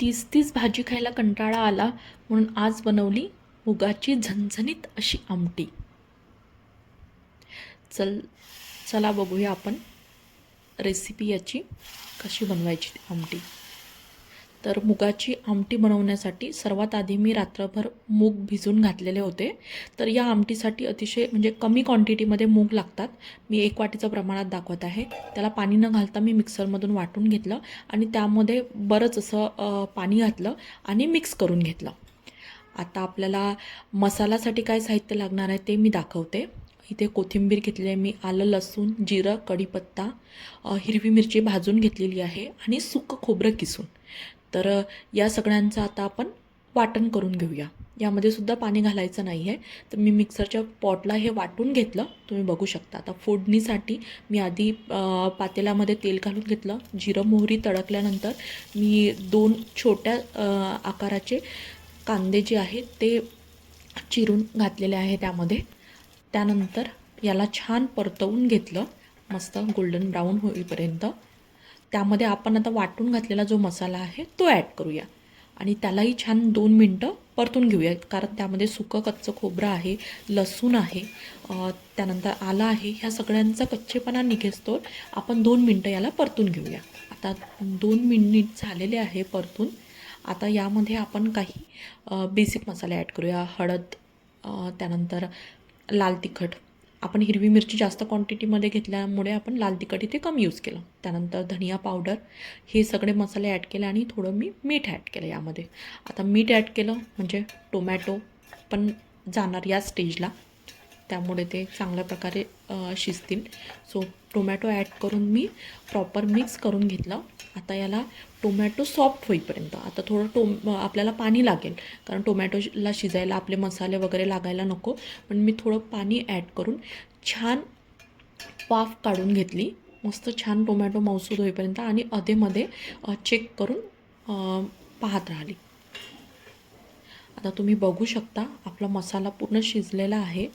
तीच तीच भाजी खायला कंटाळा आला म्हणून आज बनवली मुगाची झणझणीत अशी आमटी. चल चला बघूया आपण रेसिपी याची कशी बनवायची ती आमटी. तर मुगाची आमटी बनवण्यासाठी सर्वात आधी मी रात्रभर मूग भिजून घातलेले होते. तर या आमटीसाठी अतिशय म्हणजे कमी क्वांटिटीमध्ये मूग लागतात. मी एक वाटीचं प्रमाणात दाखवत आहे. त्याला पाणी न घालता मी मिक्सरमधून वाटून घेतलं आणि त्यामध्ये बरंच असं पाणी घातलं आणि मिक्स करून घेतलं. आता आपल्याला मसाल्यासाठी काय साहित्य लागणार आहे ते मी दाखवते. इथे कोथिंबीर घेतली आहे मी आलं लसूण जिरं कढीपत्ता हिरवी मिरची भाजून घेतलेली आहे आणि सुकं खोबरं किसून. तर या सगळ्यांचं आता आपण वाटण करून घेऊया. यामध्ये सुद्धा पाणी घालायचं नाही आहे तर मी मिक्सरच्या पॉटला हे वाटून घेतलं. तुम्ही बघू शकता. आता फोडणीसाठी मी आधी पातेल्यामध्ये तेल घालून घेतलं. जिरं मोहरी तडकल्यानंतर मी दोन छोट्या आकाराचे कांदे जे आहेत ते चिरून घातलेले आहे त्यामध्ये. त्यानंतर याला छान परतवून घेतलं. मस्त गोल्डन ब्राऊन होईपर्यंत. त्यामध्ये आपण आता वाटून घातलेला जो मसाला आहे तो ॲड करूया. आणि त्यालाही छान दोन मिनटं परतून घेऊया कारण त्यामध्ये सुकं कच्चं खोबरं आहे लसूण आहे त्यानंतर आलं आहे ह्या सगळ्यांचा कच्चेपणा निघेस्तोवर आपण दोन मिनटं याला परतून घेऊया. आता दोन मिनिट झालेले आहे परतून. आता यामध्ये आपण काही बेसिक मसाले ॲड करूया. हळद त्यानंतर लाल तिखट. आपण हिरवी मिरची जास्त क्वांटिटीमध्ये घेतल्यामुळे आपण लाल तिखट इथे कमी यूज केलं. त्यानंतर धनिया पावडर हे सगळे मसाले ॲड केले आणि थोडं मी मीठ ॲड केलं यामध्ये. आता मीठ ॲड केलं म्हणजे टोमॅटो पण जाणार या स्टेजला त्यामुळे ते चांगल्या प्रकारे शिजतील. सो टोमॅटो ॲड करून मी प्रॉपर मिक्स करून घेतलं. आता याला टोमॅटो सॉफ्ट होईपर्यंत. आता थोडं टोम आपल्याला पाणी लागेल. कारण टोमॅटोला शिजायला आपले मसाले वगैरे लागायला नको. पण मी थोडं पाणी ॲड करून छान वाफ काढून घेतली. मस्त छान टोमॅटो मौसूद होईपर्यंत आणि अधेमध्ये चेक करून पाहत राहिली. आता तुम्ही बघू शकता आपला मसाला पूर्ण शिजलेला आहे.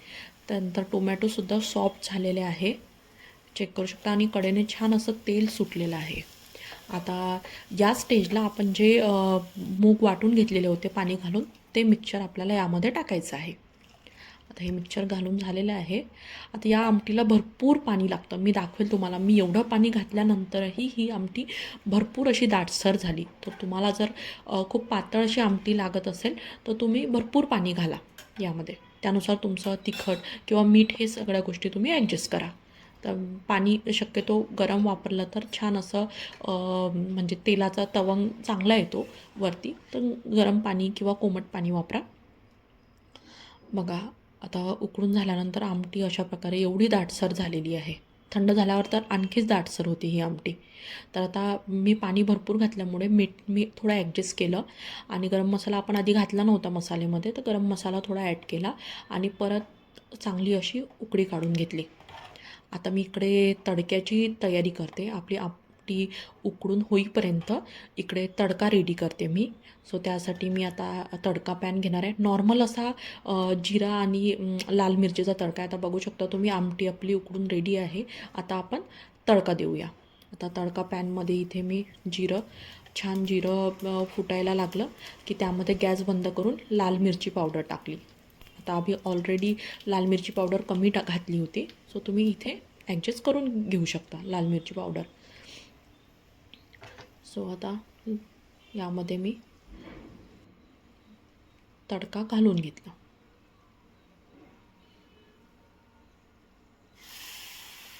त्यानंतर टोमॅटोसुद्धा सॉफ्ट झालेले आहे. चेक करू शकता आणि कडेने छान असं तेल सुटलेलं आहे. आता या स्टेजला आपण जे मूग वाटून घेतलेले होते पाणी घालून ते मिक्सचर आपल्याला यामध्ये टाकायचं आहे. आता हे मिक्सचर घालून झालेलं आहे. आता या आमटीला भरपूर पाणी लागतं. मी दाखवेल तुम्हाला. मी एवढं पाणी घातल्यानंतरही ही आमटी भरपूर अशी दाटसर झाली. तर तुम्हाला जर खूप पातळ अशी आमटी लागत असेल तर तुम्ही भरपूर पाणी घाला यामध्ये. त्यानुसार तुमचं तिखट किंवा मीठ हे सगळ्या गोष्टी तुम्ही ॲडजस्ट करा. तर पाणी शक्यतो गरम वापरलं तर छान असं म्हणजे तेलाचा तवंग चांगला येतो वरती. तर गरम पाणी किंवा कोमट पाणी वापरा. बघा आता उकळून झाल्यानंतर आमटी अशा प्रकारे एवढी दाटसर झालेली आहे. थंड झाल्यावर तर आणखीच दाटसर होती ही आमटी. तर आता मी पाणी भरपूर घातल्यामुळे मीठ मी थोडं ॲडजस्ट केलं आणि गरम मसाला आपण आधी घातला नव्हता मसाल्यामध्ये तर गरम मसाला थोडा ॲड केला आणि परत चांगली अशी उकळी काढून घेतली. आता मी इकडे तडक्याची तयारी करते. आपली आमटी उकडून होईपर्यंत इकडे तडका रेडी करते मी. सो त्यासाठी मी आता तडका पॅन घेणार आहे. नॉर्मल असा जिरा आणि लाल मिरचीचा तडका आहे. आता बघू शकता तुम्ही आमटी आपली उकडून रेडी आहे. आता आपण तडका देऊया. आता तडका पॅनमध्ये इथे मी जिरं छान जिरं फुटायला लागलं की त्यामध्ये गॅस बंद करून लाल मिरची पावडर टाकली. आता आम्ही ऑलरेडी लाल मिरची पावडर कमी टा घातली होती. सो तुम्ही इथे ॲडजस्ट करून घेऊ शकता लाल मिरची पावडर सो आता यामध्ये मी तडका घालून घेतला.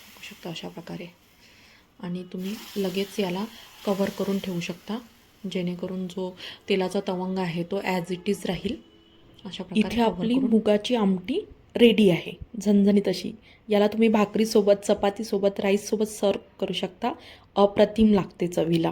बघू शकता अशा प्रकारे. आणि तुम्ही लगेच याला कवर करून ठेवू शकता. जेणेकरून जो तेलाचा तवंग आहे तो ॲज इट इज राहील. अशा इथे आपली मुगाची आमटी रेडी आहे झणझणीत अशी. याला तुम्ही भाकरीसोबत चपातीसोबत राईससोबत सर्व करू शकता. अप्रतिम लागते चवीला.